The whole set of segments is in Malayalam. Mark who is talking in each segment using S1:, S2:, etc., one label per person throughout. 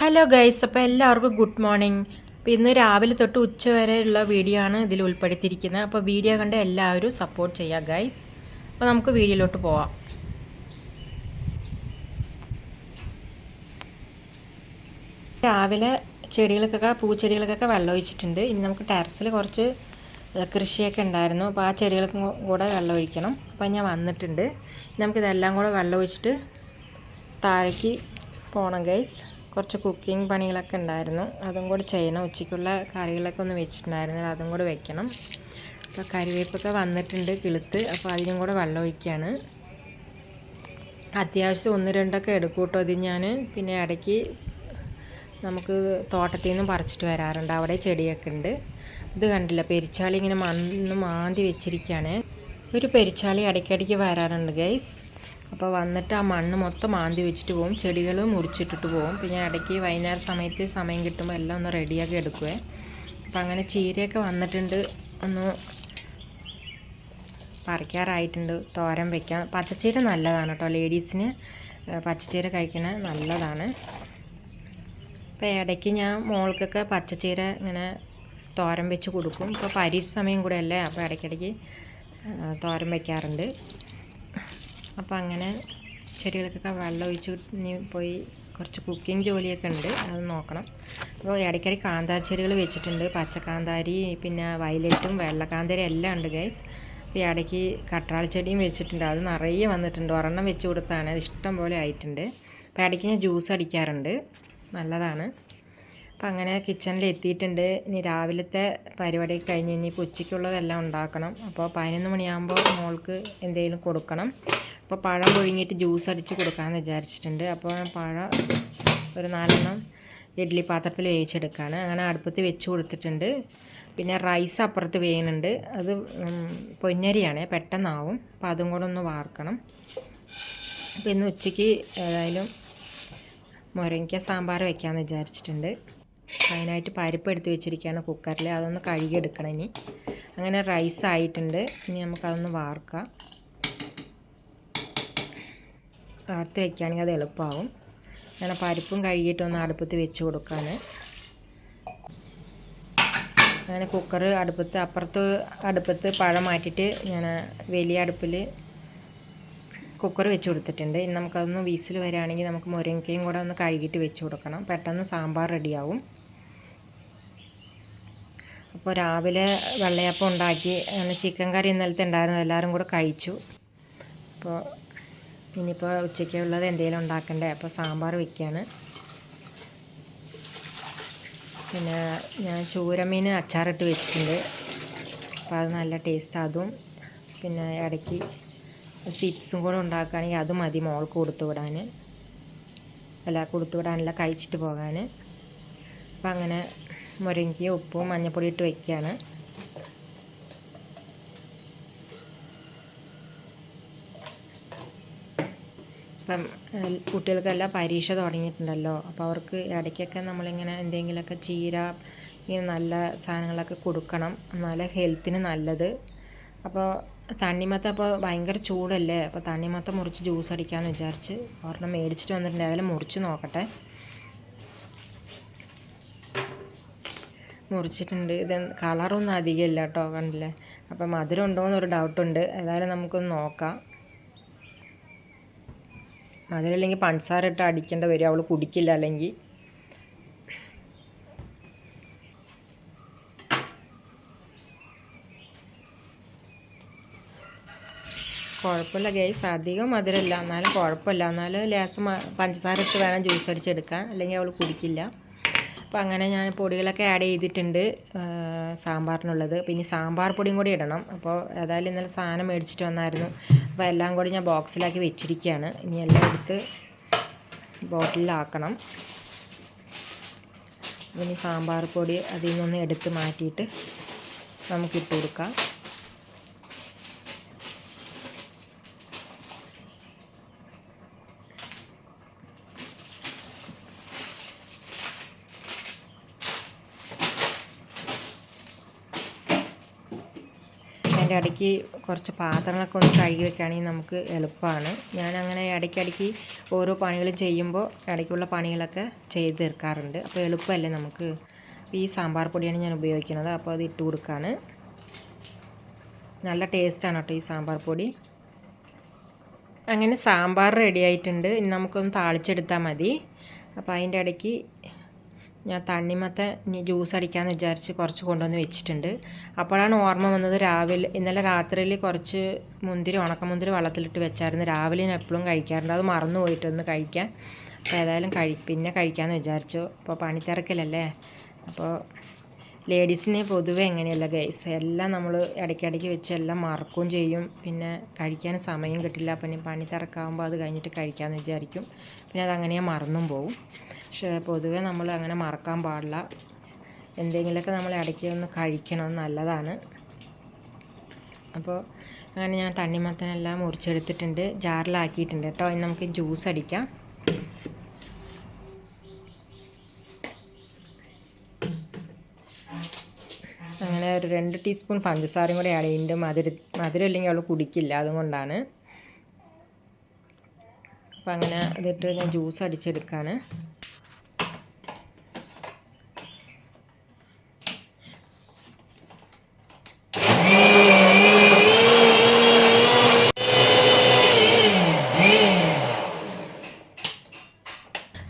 S1: ഹലോ ഗൈസ് അപ്പോൾ എല്ലാവർക്കും ഗുഡ് മോർണിംഗ് അപ്പോൾ ഇന്ന് രാവിലെ തൊട്ട് ഉച്ച വരെയുള്ള വീഡിയോ ആണ് ഇതിൽ ഉൾപ്പെടുത്തിയിരിക്കുന്നത്. അപ്പോൾ വീഡിയോ കണ്ട് എല്ലാവരും സപ്പോർട്ട് ചെയ്യുക ഗൈസ് അപ്പോൾ നമുക്ക് വീഡിയോയിലോട്ട് പോവാം. രാവിലെ ചെടികൾക്കൊക്കെ പൂച്ചെടികൾക്കൊക്കെ വെള്ളം ഒഴിച്ചിട്ടുണ്ട്. ഇനി നമുക്ക് ടെറസിൽ കുറച്ച് കൃഷിയൊക്കെ ഉണ്ടായിരുന്നു. അപ്പോൾ ആ ചെടികൾക്കും കൂടെ വെള്ളം ഒഴിക്കണം. അപ്പോൾ ഞാൻ വന്നിട്ടുണ്ട്. നമുക്കിതെല്ലാം കൂടെ വെള്ളം ഒഴിച്ചിട്ട് താഴേക്ക് പോകണം ഗൈസ് കുറച്ച് കുക്കിംഗ് പണികളൊക്കെ ഉണ്ടായിരുന്നു. അതും കൂടി ചെയ്യണം. ഉച്ചയ്ക്കുള്ള കറികളൊക്കെ ഒന്ന് വെച്ചിട്ടുണ്ടായിരുന്നു. അതും കൂടി വെക്കണം. അപ്പോൾ കറിവേപ്പൊക്കെ വന്നിട്ടുണ്ട് കിളുത്ത്. അപ്പോൾ അതിനും കൂടെ വെള്ളം ഒഴിക്കുകയാണ് അത്യാവശ്യം ഒന്ന് രണ്ടൊക്കെ എടുക്കും കേട്ടോ അത് ഞാൻ. പിന്നെ ഇടയ്ക്ക് നമുക്ക് തോട്ടത്തിൽ നിന്നും പറിച്ചിട്ട് വരാറുണ്ട്. അവിടെ ചെടിയൊക്കെ ഉണ്ട്. ഇത് കണ്ടില്ല? പെരിച്ചാളി ഇങ്ങനെ മണ്ണ് മാന്തി വെച്ചിരിക്കുകയാണ് ഒരു പെരിച്ചാളി ഇടയ്ക്കിടയ്ക്ക് വരാറുണ്ട് ഗൈസ് അപ്പോൾ വന്നിട്ട് ആ മണ്ണ് മൊത്തം മാന്തി വെച്ചിട്ട് പോകും ചെടികൾ മുറിച്ചിട്ടിട്ട് പോകും പിന്നെ ഇടയ്ക്ക് വൈകുന്നേരം സമയത്ത് സമയം കിട്ടുമ്പോൾ എല്ലാം ഒന്ന് റെഡിയാക്കി എടുക്കുവേ. അപ്പോൾ അങ്ങനെ ചീരയൊക്കെ വന്നിട്ടുണ്ട്. ഒന്ന് പറിക്കാറായിട്ടുണ്ട്. തോരൻ വെക്കാം. പച്ചച്ചീര നല്ലതാണ് കേട്ടോ ലേഡീസിന് പച്ചച്ചീര കഴിക്കണ നല്ലതാണ്. അപ്പോൾ ഇടയ്ക്ക് ഞാൻ മോൾക്കൊക്കെ പച്ചച്ചീര ഇങ്ങനെ തോരൻ വെച്ച് കൊടുക്കും. ഇപ്പോൾ പരീക്ഷ സമയം കൂടെ അല്ലേ അപ്പോൾ ഇടയ്ക്കിടയ്ക്ക് തോരൻ വയ്ക്കാറുണ്ട് അപ്പോൾ അങ്ങനെ ചെടികൾക്കൊക്കെ വെള്ളം ഒഴിച്ച് പോയി കുറച്ച് കുക്കിംഗ് ജോലിയൊക്കെ ഉണ്ട്. അത് നോക്കണം. അപ്പോൾ ഇടയ്ക്കിടയ്ക്ക് കാന്താരി ചെടികൾ വെച്ചിട്ടുണ്ട്. പച്ചക്കാന്താരി പിന്നെ വയലറ്റും വെള്ളക്കാന്താരി എല്ലാം ഉണ്ട് ഗൈസ് അപ്പോൾ ഇടയ്ക്ക് കട്ടാളി ചെടിയും വെച്ചിട്ടുണ്ട്. അത് നിറയെ വന്നിട്ടുണ്ട്. ഒരെണ്ണം വെച്ച് കൊടുത്താണ്. അത് ഇഷ്ടം പോലെ ആയിട്ടുണ്ട്. അപ്പോൾ ഇടയ്ക്ക് ഞാൻ ജ്യൂസ് അടിക്കാറുണ്ട്. നല്ലതാണ്. അപ്പം അങ്ങനെ കിച്ചണിൽ എത്തിയിട്ടുണ്ട്. ഇനി രാവിലത്തെ പരിപാടി കഴിഞ്ഞ് ഇനി ഉച്ചയ്ക്കുള്ളതെല്ലാം ഉണ്ടാക്കണം. അപ്പോൾ പതിനൊന്ന് മണിയാകുമ്പോൾ മോൾക്ക് എന്തെങ്കിലും കൊടുക്കണം. അപ്പോൾ പഴം പുഴുങ്ങിയിട്ട് ജ്യൂസ് അടിച്ച് കൊടുക്കാമെന്ന് വിചാരിച്ചിട്ടുണ്ട്. അപ്പോൾ പഴം ഒരു നാലെണ്ണം ഇഡ്ഡലി പാത്രത്തിൽ വേവിച്ചെടുക്കുകയാണ് അങ്ങനെ അടുപ്പത്ത് വെച്ച് കൊടുത്തിട്ടുണ്ട്. പിന്നെ റൈസ് അപ്പുറത്ത് വേയുന്നുണ്ട് അത് പൊന്നരിയാണ് പെട്ടെന്നാവും. അപ്പോൾ അതും കൂടെ ഒന്ന് വാർക്കണം. അപ്പോൾ ഇന്ന് ഉച്ചയ്ക്ക് ഏതായാലും മുരങ്ങിക്ക സാമ്പാർ വെക്കാമെന്ന് വിചാരിച്ചിട്ടുണ്ട്. അതിനായിട്ട് പരിപ്പ് എടുത്ത് വെച്ചിരിക്കുകയാണ് കുക്കറിൽ അതൊന്ന് കഴുകിയെടുക്കണം ഇനി. അങ്ങനെ റൈസ് ആയിട്ടുണ്ട്. ഇനി നമുക്കതൊന്ന് വാർക്കാം. വാർത്ത് വയ്ക്കുകയാണെങ്കിൽ അത് എളുപ്പമാവും. ഞാൻ പരിപ്പും കഴുകിയിട്ട് ഒന്ന് അടുപ്പത്ത് വെച്ച് കൊടുക്കാൻ അങ്ങനെ കുക്കർ അടുപ്പത്ത് അപ്പുറത്ത് അടുപ്പത്ത് പഴം മാറ്റിയിട്ട് ഞാൻ വലിയ അടുപ്പിൽ കുക്കർ വെച്ച് കൊടുത്തിട്ടുണ്ട്. ഇനി നമുക്കതൊന്ന് വീസിൽ വരികയാണെങ്കിൽ നമുക്ക് മുരിങ്ങയ്ക്കയും കൂടെ ഒന്ന് കഴുകിയിട്ട് വെച്ച് കൊടുക്കണം. പെട്ടെന്ന് സാമ്പാർ റെഡിയാവും. അപ്പോൾ രാവിലെ വെള്ളയപ്പം ഉണ്ടാക്കി അങ്ങനെ ചിക്കൻ കറി ഇന്നലത്തെ ഉണ്ടായിരുന്നു. എല്ലാവരും കൂടെ കഴിച്ചു. അപ്പോൾ ഇനിയിപ്പോൾ ഉച്ചയ്ക്കുള്ളത് എന്തെങ്കിലും ഉണ്ടാക്കണ്ടേ? അപ്പോൾ സാമ്പാർ വയ്ക്കുകയാണ് പിന്നെ ഞാൻ ചൂരമീൻ അച്ചാറിട്ട് വെച്ചിട്ടുണ്ട്. അപ്പോൾ അത് നല്ല ടേസ്റ്റ് അതും. പിന്നെ ഇടയ്ക്ക് ചിപ്സും കൂടെ ഉണ്ടാക്കുകയാണെങ്കിൽ അത് മതി മോൾക്ക് കൊടുത്തു വിടാൻ അല്ല കൊടുത്തു വിടാനല്ല കഴിച്ചിട്ട് പോകാൻ അപ്പം അങ്ങനെ മുരങ്ങിയ ഉപ്പും മഞ്ഞൾപ്പൊടി ഇട്ട് വയ്ക്കുകയാണ് ഇപ്പം കുട്ടികൾക്കെല്ലാം പരീക്ഷ തുടങ്ങിയിട്ടുണ്ടല്ലോ. അപ്പോൾ അവർക്ക് ഇടയ്ക്കൊക്കെ നമ്മളിങ്ങനെ എന്തെങ്കിലുമൊക്കെ ചീര ഇങ്ങനെ നല്ല സാധനങ്ങളൊക്കെ കൊടുക്കണം. എന്നാലേ ഹെൽത്തിന് നല്ലത്. അപ്പോൾ തണ്ണിമത്ത അപ്പോൾ ഭയങ്കര ചൂടല്ലേ? അപ്പോൾ തണ്ണിമത്ത മുറിച്ച് ജ്യൂസ് അടിക്കാമെന്ന് വിചാരിച്ച് ഒരെണ്ണം മേടിച്ചിട്ട് വന്നിട്ടുണ്ട്. അതിൽ മുറിച്ച് നോക്കട്ടെ. മുറിച്ചിട്ടുണ്ട്. ഇത് കളറൊന്നും അധികമില്ല കേട്ടോ കണ്ടില്ലേ? അപ്പോൾ മധുരം ഉണ്ടോയെന്നൊരു ഡൗട്ടുണ്ട് ഏതായാലും നമുക്കൊന്ന് നോക്കാം. മധുരമില്ലെങ്കിൽ പഞ്ചസാര ഇട്ട് അടിക്കേണ്ട വരും. അവൾ കുടിക്കില്ല അല്ലെങ്കിൽ കുഴപ്പമില്ല ഗൈസ്. അധികം മധുരമില്ല. എന്നാലും കുഴപ്പമില്ല. എന്നാലും ലേസം പഞ്ചസാര ഇട്ട് വേണം ജ്യൂസ് അടിച്ചെടുക്കാൻ. അല്ലെങ്കിൽ അവൾ കുടിക്കില്ല. അപ്പോൾ അങ്ങനെ ഞാൻ പൊടികളൊക്കെ ആഡ് ചെയ്തിട്ടുണ്ട്. സാമ്പാറിനുള്ളത്. പിന്നെ സാമ്പാർ പൊടിയും കൂടി ഇടണം. അപ്പോൾ ഏതായാലും ഇന്നലെ സാധനം മേടിച്ചിട്ട് വന്നായിരുന്നു. അപ്പോൾ എല്ലാം കൂടി ഞാൻ ബോക്സിലാക്കി വെച്ചിരിക്കുകയാണ് ഇനി എല്ലാം എടുത്ത് ബോട്ടിലാക്കണം ഇനി സാമ്പാർ പൊടി അതിൽ നിന്നൊന്ന് എടുത്ത് മാറ്റിയിട്ട് നമുക്ക് ഇട്ട് കൊടുക്കാം. അതിന്റെ ഇടയ്ക്ക് കുറച്ച് പാത്രങ്ങളൊക്കെ ഒന്ന് കഴുകി വെക്കുകയാണെങ്കിൽ നമുക്ക് എളുപ്പമാണ്. ഞാൻ അങ്ങനെ ഇടയ്ക്കിടയ്ക്ക് ഓരോ പണികൾ ചെയ്യുമ്പോൾ ഇടയ്ക്കുള്ള പണികളൊക്കെ ചെയ്ത് തീർക്കാറുണ്ട്. അപ്പോൾ എളുപ്പമല്ലേ നമുക്ക്? ഈ സാമ്പാർ പൊടിയാണ് ഞാൻ ഉപയോഗിക്കുന്നത്. അപ്പോൾ അത് ഇട്ട് കൊടുക്കുകയാണ് നല്ല ടേസ്റ്റാണ് കേട്ടോ ഈ സാമ്പാർ പൊടി. അങ്ങനെ സാമ്പാർ റെഡി ആയിട്ടുണ്ട്. ഇനി നമുക്കൊന്ന് താളിച്ചെടുത്താൽ മതി. അപ്പോൾ അതിന്റെ ഇടയ്ക്ക് ഞാൻ തണ്ണിമത്ത ജ്യൂസ് അടിക്കാമെന്ന് വിചാരിച്ച് കുറച്ച് കൊണ്ടുവന്ന് വെച്ചിട്ടുണ്ട്. അപ്പോഴാണ് ഓർമ്മ വന്നത് രാവിലെ ഇന്നലെ രാത്രിയിൽ കുറച്ച് മുന്തിരി ഉണക്കമുന്തിരി വെള്ളത്തിലിട്ട് വെച്ചായിരുന്നു. രാവിലെ ഞാൻ എപ്പോഴും കഴിക്കാറുണ്ട്. അത് മറന്നു പോയിട്ടൊന്ന് കഴിക്കാൻ. അപ്പോൾ ഏതായാലും കഴി പിന്നെ കഴിക്കാമെന്ന് വിചാരിച്ചു. അപ്പോൾ പണിത്തിരക്കിലല്ലേ? അപ്പോൾ ലേഡീസിന് പൊതുവെ എങ്ങനെയല്ല ഗൈസ് എല്ലാം നമ്മൾ ഇടയ്ക്കിടയ്ക്ക് വെച്ച് എല്ലാം മറക്കുകയും ചെയ്യും. പിന്നെ കഴിക്കാൻ സമയം കിട്ടില്ല. പിന്നെ പണി തിരക്കാകുമ്പോൾ അത് കഴിഞ്ഞിട്ട് കഴിക്കാമെന്ന് വിചാരിക്കും. പിന്നെ അതങ്ങനെ മറന്നും പോകും പക്ഷേ പൊതുവെ നമ്മൾ അങ്ങനെ മറക്കാൻ പാടില്ല. എന്തെങ്കിലുമൊക്കെ നമ്മൾ ഇടയ്ക്ക് ഒന്ന് കഴിക്കണം. നല്ലതാണ്. അപ്പോൾ അങ്ങനെ ഞാൻ തണ്ണിമത്തനെല്ലാം മുറിച്ചെടുത്തിട്ടുണ്ട്. ജാറിലാക്കിയിട്ടുണ്ട് കേട്ടോ. ഇനി നമുക്ക് ജ്യൂസ് അടിക്കാം അങ്ങനെ ഒരു രണ്ട് ടീസ്പൂൺ പഞ്ചസാരയും കൂടെ ആഡ് ചെയ്യുന്നുണ്ട് മധുര മധുരം ഇല്ലെങ്കിൽ അവൾ കുടിക്കില്ല അതുകൊണ്ടാണ്. അപ്പോൾ അങ്ങനെ അതിട്ട് ഞാൻ ജ്യൂസ് അടിച്ചെടുക്കുകയാണ്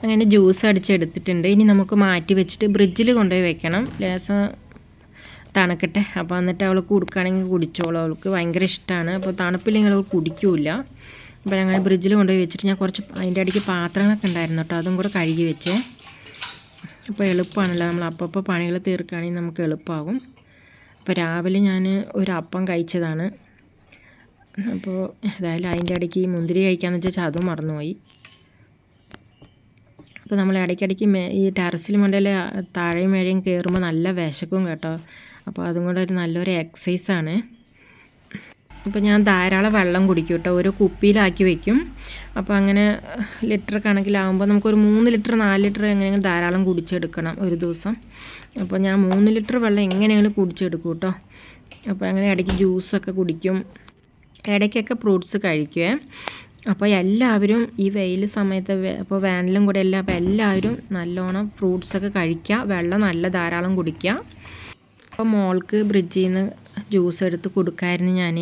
S1: അങ്ങനെ ജ്യൂസ് അടിച്ചെടുത്തിട്ടുണ്ട്. ഇനി നമുക്ക് മാറ്റി വെച്ചിട്ട് ഫ്രിഡ്ജിൽ കൊണ്ടുപോയി വെക്കണം. ലേസം തണുക്കട്ടെ. അപ്പോൾ എന്നിട്ട് അവൾ കൊടുക്കുകയാണെങ്കിൽ കുടിച്ചോളൂ. അവൾക്ക് ഭയങ്കര ഇഷ്ടമാണ് അപ്പോൾ തണുപ്പില്ലെങ്കിൽ അവൾ കുടിക്കൂല അപ്പോൾ ഞങ്ങൾ ബ്രിഡ്ജിൽ കൊണ്ടുപോയി വെച്ചിട്ട് ഞാൻ കുറച്ച് അതിന്റെ ഇടയ്ക്ക് പാത്രങ്ങളൊക്കെ ഉണ്ടായിരുന്നു കേട്ടോ അതും കൂടെ കഴുകി വെച്ചേ. അപ്പോൾ എളുപ്പമാണല്ലോ നമ്മൾ അപ്പപ്പോൾ പണികൾ തീർക്കുകയാണെങ്കിൽ നമുക്ക് എളുപ്പമാകും അപ്പോൾ രാവിലെ ഞാൻ ഒരു അപ്പം കഴിച്ചതാണ്. അപ്പോൾ ഏതായാലും അതിന്റെ ഇടയ്ക്ക് മുന്തിരി കഴിക്കാമെന്ന് വെച്ചാൽ അതും മറന്നുപോയി. അപ്പോൾ നമ്മൾ ഇടയ്ക്കിടയ്ക്ക് ഈ ടെറസിൽ മണ്ടയിൽ താഴെയും മേഴയും കയറുമ്പോൾ നല്ല വിശക്കും കേട്ടോ. അപ്പോൾ അതും കൂടെ ഒരു നല്ലൊരു എക്സസൈസാണ് അപ്പോൾ ഞാൻ ധാരാളം വെള്ളം കുടിക്കും കേട്ടോ ഒരു കുപ്പിയിലാക്കി വെക്കും. അപ്പോൾ അങ്ങനെ ലിറ്റർ കണക്കിലാവുമ്പോൾ നമുക്കൊരു മൂന്ന് ലിറ്റർ നാല് ലിറ്റർ എങ്ങനെയെങ്കിലും ധാരാളം കുടിച്ചെടുക്കണം ഒരു ദിവസം. അപ്പോൾ ഞാൻ മൂന്ന് ലിറ്റർ വെള്ളം എങ്ങനെയെങ്കിലും കുടിച്ചെടുക്കും കേട്ടോ അപ്പോൾ അങ്ങനെ ഇടയ്ക്ക് ജ്യൂസൊക്കെ കുടിക്കും. ഇടയ്ക്കൊക്കെ ഫ്രൂട്ട്സ് കഴിക്കുവേ. അപ്പോൾ എല്ലാവരും ഈ വെയിൽ സമയത്ത് അപ്പോൾ വേനലും കൂടെ എല്ലാം അപ്പോൾ എല്ലാവരും നല്ലോണം ഫ്രൂട്ട്സൊക്കെ കഴിക്കുക. വെള്ളം നല്ല ധാരാളം കുടിക്കുക. അപ്പോൾ മോൾക്ക് ബ്രിഡ്ജിൽ നിന്ന് ജ്യൂസ് എടുത്ത് കൊടുക്കായിരുന്നു ഞാൻ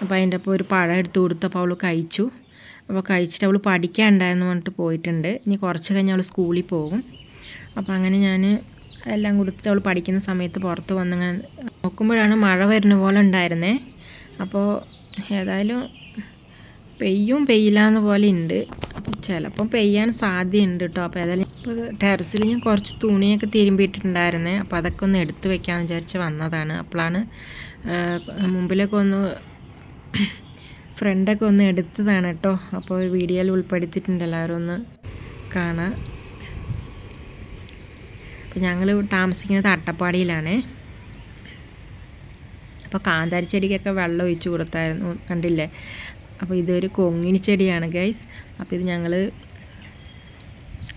S1: അപ്പോൾ അതിന്റെ അപ്പോൾ ഒരു പഴം എടുത്ത് കൊടുത്തപ്പോൾ അവൾ കഴിച്ചു. അപ്പോൾ കഴിച്ചിട്ട് അവൾ പഠിക്കാനുണ്ടായിരുന്നു പറഞ്ഞിട്ട് പോയിട്ടുണ്ട്. ഇനി കുറച്ച് കഴിഞ്ഞ് അവൾ സ്കൂളിൽ പോകും. അപ്പോൾ അങ്ങനെ ഞാൻ എല്ലാം കൊടുത്തിട്ട് അവൾ പഠിക്കുന്ന സമയത്ത് പുറത്ത് വന്നിങ്ങനെ നോക്കുമ്പോഴാണ് മഴ വരുന്ന പോലെ ഉണ്ടായിരുന്നേ. അപ്പോൾ ഏതായാലും പെയ്യും പെയ്യില്ലാന്ന് പോലെ ഉണ്ട്. ചിലപ്പം പെയ്യാൻ സാധ്യതയുണ്ട് കേട്ടോ അപ്പോൾ ഏതായാലും ഇപ്പോൾ ടെറസിൽ ഞാൻ കുറച്ച് തുണിയൊക്കെ തിരുമ്പിയിട്ടുണ്ടായിരുന്നേ അപ്പോൾ അതൊക്കെ ഒന്ന് എടുത്ത് വെക്കാമെന്ന് വിചാരിച്ച് വന്നതാണ്. അപ്പോഴാണ് മുമ്പിലൊക്കെ ഒന്ന് ഫ്രണ്ടൊക്കെ ഒന്ന് എടുത്തതാണ് കേട്ടോ അപ്പോൾ വീഡിയോയിൽ ഉൾപ്പെടുത്തിയിട്ടുണ്ട് എല്ലാവരും ഒന്ന് കാണാം അപ്പോൾ ഞങ്ങൾ താമസിക്കുന്നത് അട്ടപ്പാടിയിലാണേ അപ്പോൾ കാന്താരി ചെടിക്കൊക്കെ വെള്ളം ഒഴിച്ച് കൊടുത്തായിരുന്നു കണ്ടില്ലേ? അപ്പോൾ ഇതൊരു കൊങ്ങിനി ചെടിയാണ് ഗൈസ് അപ്പോൾ ഇത് ഞങ്ങൾ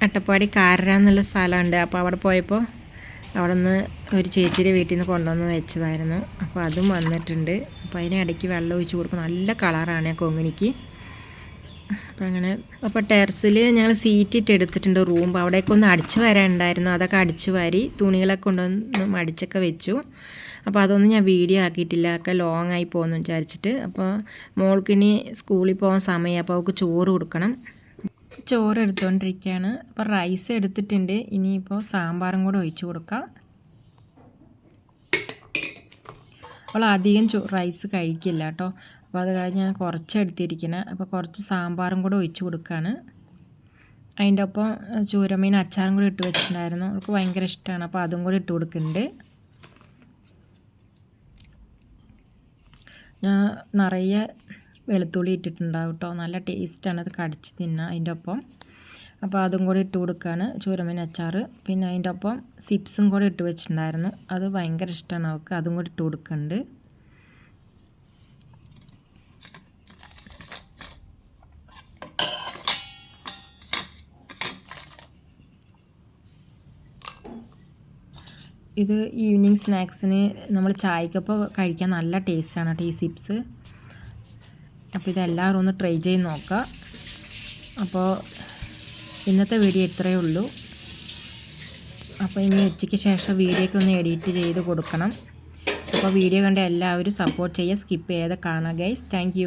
S1: അട്ടപ്പാടി കാരര എന്നുള്ള സ്ഥലമുണ്ട്. അപ്പോൾ അവിടെ പോയപ്പോൾ അവിടെ നിന്ന് ഒരു ചേച്ചിയുടെ വീട്ടിൽ നിന്ന് കൊണ്ടുവന്ന് വെച്ചതായിരുന്നു. അപ്പോൾ അതും വന്നിട്ടുണ്ട്. അപ്പോൾ അതിന് ഇടയ്ക്ക് വെള്ളം ഒഴിച്ച് കൊടുക്കും. നല്ല കളറാണ് ആ കൊങ്ങിനിക്ക്. അപ്പോൾ അങ്ങനെ അപ്പോൾ ടെറസിൽ ഞങ്ങൾ സീറ്റ് ഇട്ട് എടുത്തിട്ടുണ്ട് റൂം. അവിടെയൊക്കെ ഒന്ന് അടിച്ചു വരാനുണ്ടായിരുന്നു. അതൊക്കെ അടിച്ചു വാരി തുണികളൊക്കെ കൊണ്ടുവന്ന് മടിച്ചൊക്കെ വെച്ചു. അപ്പോൾ അതൊന്നും ഞാൻ വീഡിയോ ആക്കിയിട്ടില്ല. ഒക്കെ ലോങ് ആയി പോകുന്നു വിചാരിച്ചിട്ട്. അപ്പോൾ മോൾക്കിനി സ്കൂളിൽ പോകാൻ സമയം. അപ്പോൾ അവൾക്ക് ചോറ് കൊടുക്കണം. ചോറ് എടുത്തുകൊണ്ടിരിക്കുകയാണ് അപ്പോൾ റൈസ് എടുത്തിട്ടുണ്ട്. ഇനിയിപ്പോൾ സാമ്പാറും കൂടെ ഒഴിച്ചു കൊടുക്കാം. അപ്പോൾ അധികം ചോ റൈസ് കഴിക്കില്ല കേട്ടോ. അപ്പോൾ അത് കഴിഞ്ഞ് ഞാൻ കുറച്ച് എടുത്തിരിക്കണേ. അപ്പോൾ കുറച്ച് സാമ്പാറും കൂടെ ഒഴിച്ചു കൊടുക്കുകയാണ് അതിന്റെ ഒപ്പം ചൂരമീൻ അച്ചാറും കൂടി ഇട്ട് വെച്ചിട്ടുണ്ടായിരുന്നു. അവൾക്ക് ഭയങ്കര ഇഷ്ടമാണ്. അപ്പോൾ അതും കൂടി ഇട്ട് കൊടുക്കുന്നുണ്ട്. ഞാൻ നിറയെ വെളുത്തുള്ളി ഇട്ടിട്ടുണ്ടാവും കേട്ടോ നല്ല ടേസ്റ്റാണ് അത് കടിച്ച് തിന്നാൻ അതിന്റെ ഒപ്പം. അപ്പോൾ അതും കൂടി ഇട്ട് കൊടുക്കുകയാണ് ചൂരമീൻ അച്ചാർ പിന്നെ അതിന്റെ ഒപ്പം സിപ്സും കൂടി ഇട്ട് വെച്ചിട്ടുണ്ടായിരുന്നു. അത് ഭയങ്കര ഇഷ്ടമാണ് അവൾക്ക്. അതും കൂടി ഇട്ട് കൊടുക്കുന്നുണ്ട് ഇത് ഈവനിങ് സ്നാക്സിന് നമ്മൾ ചായക്കൊപ്പം കഴിക്കാൻ നല്ല ടേസ്റ്റാണ് ഈ സിപ്സ് അപ്പോൾ ഇതെല്ലാവരും ഒന്ന് ട്രൈ ചെയ്ത് നോക്കുക അപ്പോൾ ഇന്നത്തെ വീഡിയോ ഇത്രയേ ഉള്ളൂ. അപ്പോൾ ഇനി ഉച്ചയ്ക്ക് ശേഷം വീഡിയോയ്ക്ക് ഒന്ന് എഡിറ്റ് ചെയ്ത് കൊടുക്കണം. അപ്പോൾ വീഡിയോ കണ്ട എല്ലാവരും സപ്പോർട്ട് ചെയ്യുക സ്കിപ്പ് ചെയ്യാതെ കാണുക ഗൈസ് താങ്ക്